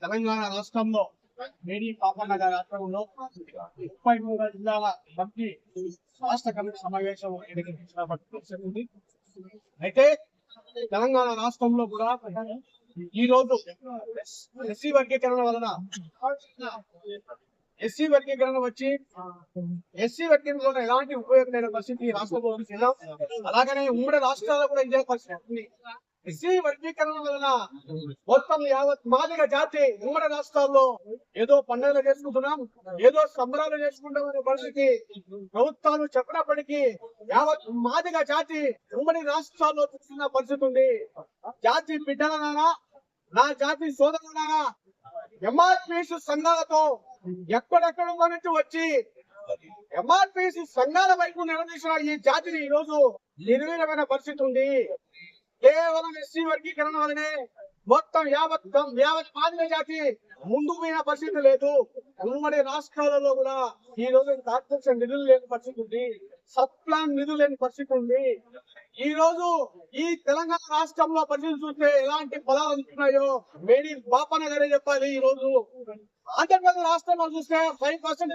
తెలంగాణ రాష్ట్రంలో మేరీ పాపన్న రాష్ట్రంలో ముప్పై మూడు జిల్లాల మంత్రి రాష్ట్ర కమిటీ సమావేశం నిర్వహించబడుతుంది. అయితే తెలంగాణ రాష్ట్రంలో కూడా ఈ రోజు ఎస్సీ వర్గీకరణ వలన ఎస్సీ వర్గీకరణ వచ్చి ఎస్సీ వర్గీకరణ ఎలాంటి ఉపయోగం లేని పరిస్థితి ఈ రాష్ట్రంలో అలాగనే ఉమ్మడి రాష్ట్రాల్లో కూడా ఇదే పరిస్థితి ఉంది. ఎస్సీ వర్గీకరణ వలన మొత్తం యావత్ మాదిక జాతి ఉమ్మడి రాష్ట్రాల్లో ఏదో పండుగలు చేసుకుంటున్నాం ఏదో సంబరాలు చేసుకుంటాం అనే పరిస్థితి ప్రభుత్వాలు చెప్పినప్పటికీ యావత్ మాదిక జాతి ఉమ్మడి రాష్ట్రాల్లో చూస్తున్న పరిస్థితి ఉంది జాతి బిడ్డలనారా నా జాతి సోదరులారా ఎంఆర్పిఎస్ సంఘాలతో ఎక్కడెక్కడ నుంచి వచ్చి ఎంఆర్పిసి సంఘాల వైపు నిలదీసిన ఈ జాతిని ఈ రోజు నిర్వీర్యమైన పరిస్థితి ఉంది. కేవలం ఎస్సీ వర్గీకరణ వల్లనే మొత్తం యావత్ యావత్ మాదిన జాతి ముందు పోయిన పరిస్థితి లేదు. ఉమ్మడి రాష్ట్రాలలో కూడా ఈ రోజు కార్పొరేషన్ నిధులు లేని పరిస్థితి ఉంది. సబ్ ప్లాన్ నిధులు లేని పరిస్థితి ఉంది. ఈ రోజు ఈ తెలంగాణ రాష్ట్రంలో పరిస్థితి చూస్తే ఎలాంటి పదాలు అందుతున్నాయో మేరీ బాపన్న గారే చెప్పాలి ఈ రోజు. ఆంధ్రప్రదేశ్ రాష్ట్రంలో చూస్తే ఫైవ్ పర్సెంట్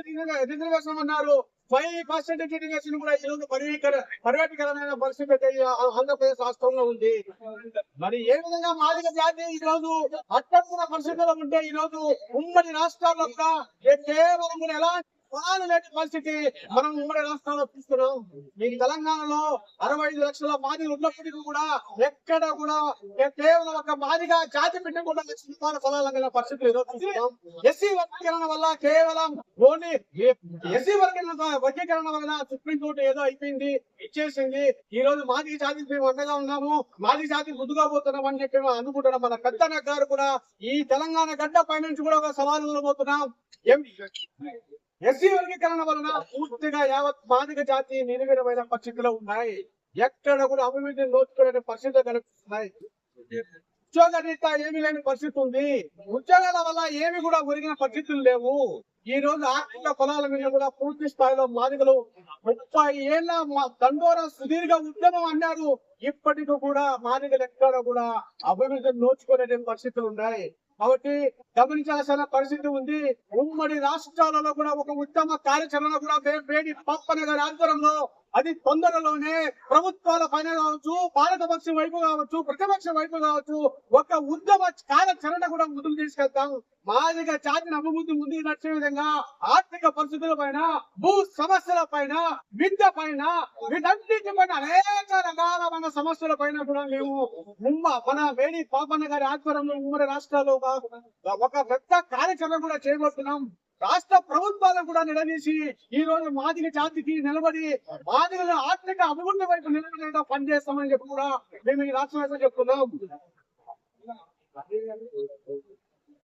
రిజర్వేషన్ అన్నారు. ఫైవ్ పర్సెంట్ రిజర్వేషన్ కూడా ఈ రోజు పరివీకర పర్యటకరమైన పరిస్థితి అయితే ఆంధ్రప్రదేశ్ రాష్ట్రంలో ఉంది. మరి ఏ విధంగా మాదిక జాతి ఈ రోజు అట్టడుగున పరిస్థితుల్లో ఉంటే ఈ రోజు ఉమ్మడి రాష్ట్రాల్లో కూడా కేవలం ఎలాంటి లేని పరిస్థితి మనం ఉమ్మడి రాష్ట్రాల్లో చూస్తున్నాం. ఈ తెలంగాణలో అరవై ఐదు లక్షల మాదిలు ఉన్నప్పటికీ కూడా ఎక్కడ కూడా కేవలం ఒక మాదిగా జాతి బిడ్డ కూడా సుమార ఫలాలు పరిస్థితులు చూస్తున్నాం ఎస్సీ వర్గీకరణ వల్ల కేవలం ఓన్లీ ఎస్సీ వర్గీకరణ వర్గీకరణ వలన సుప్రీంకోర్టు ఏదో అయిపోయింది ఇచ్చేసింది. ఈ రోజు మాదిగ జాతికి మేము అండగా ఉన్నాము మాది జాతి ముందుగా పోతున్నాం అని చెప్పి అనుకుంటున్నాం. మన పెద్దన్న గారు కూడా ఈ తెలంగాణ గడ్డ పై నుంచి కూడా ఒక సవాలు పోతున్నాం ఎస్సీ వర్గీకరణ వలన పూర్తిగా యావత్ మాదిక జాతి నిర్వీర్యమైన పరిస్థితిలో ఉన్నాయి. ఎక్కడ కూడా అభివృద్ధి నోచుకునే పరిస్థితులు కనిపిస్తున్నాయి. ఉద్యోగ రీతా ఏమీ లేని పరిస్థితి ఉంది. ఉద్యోగాల వల్ల ఏమి కూడా ఒరిగిన పరిస్థితులు లేవు. ఈ రోజు ఆర్థిక పొలాల మీద కూడా పూర్తి స్థాయిలో మాదిగలు ముప్పై ఏళ్ళ మా దండోర సుదీర్ఘ ఉద్యమం అన్నారు. ఇప్పటికీ కూడా మాదిగలు ఎక్కడ కూడా అభివృద్ధిని నోచుకునే పరిస్థితులు ఉన్నాయి. కాబట్టి గమనించాల్సిన పరిస్థితి ఉంది. ఉమ్మడి రాష్ట్రాలలో కూడా ఒక ఉత్తమ కార్యాచరణ కూడా వేడి పప్పన గారి ఆధ్వర్యంలో అది తొందరలోనే ప్రభుత్వాల పైన కావచ్చు పాలకపక్షం వైపు కావచ్చు ప్రతిపక్షం వైపు కావచ్చు ఒక ఉద్యమ కార్యాచరణ కూడా ముందుకు తీసుకెళ్తాం. మాదిరిగా జాతిని అభివృద్ధి ముందుకు నడిచే విధంగా ఆర్థిక పరిస్థితుల పైన భూ సమస్యల పైన విద్య పైన వీటన్నిటి పైన అనేక రకాలమైన సమస్యల పైన కూడా మేము ఉమ్మ మన వేడి పాపన్న గారి ఆధ్వర్యంలో ఉమ్మడి రాష్ట్రాల్లో ఒక- ఒక పెద్ద కార్యాచరణ కూడా చేయబోతున్నాం రాష్ట్ర ప్రభుత్వాలను కూడా నిలదీసి ఈ రోజు మాదిగ జాతికి నిలబడి మాదిగల ఆర్థిక అభివృద్ధి వైపు నిలబడేలా పనిచేస్తామని చెప్పి కూడా మేము ఈ రాష్ట్ర చెప్తున్నాం.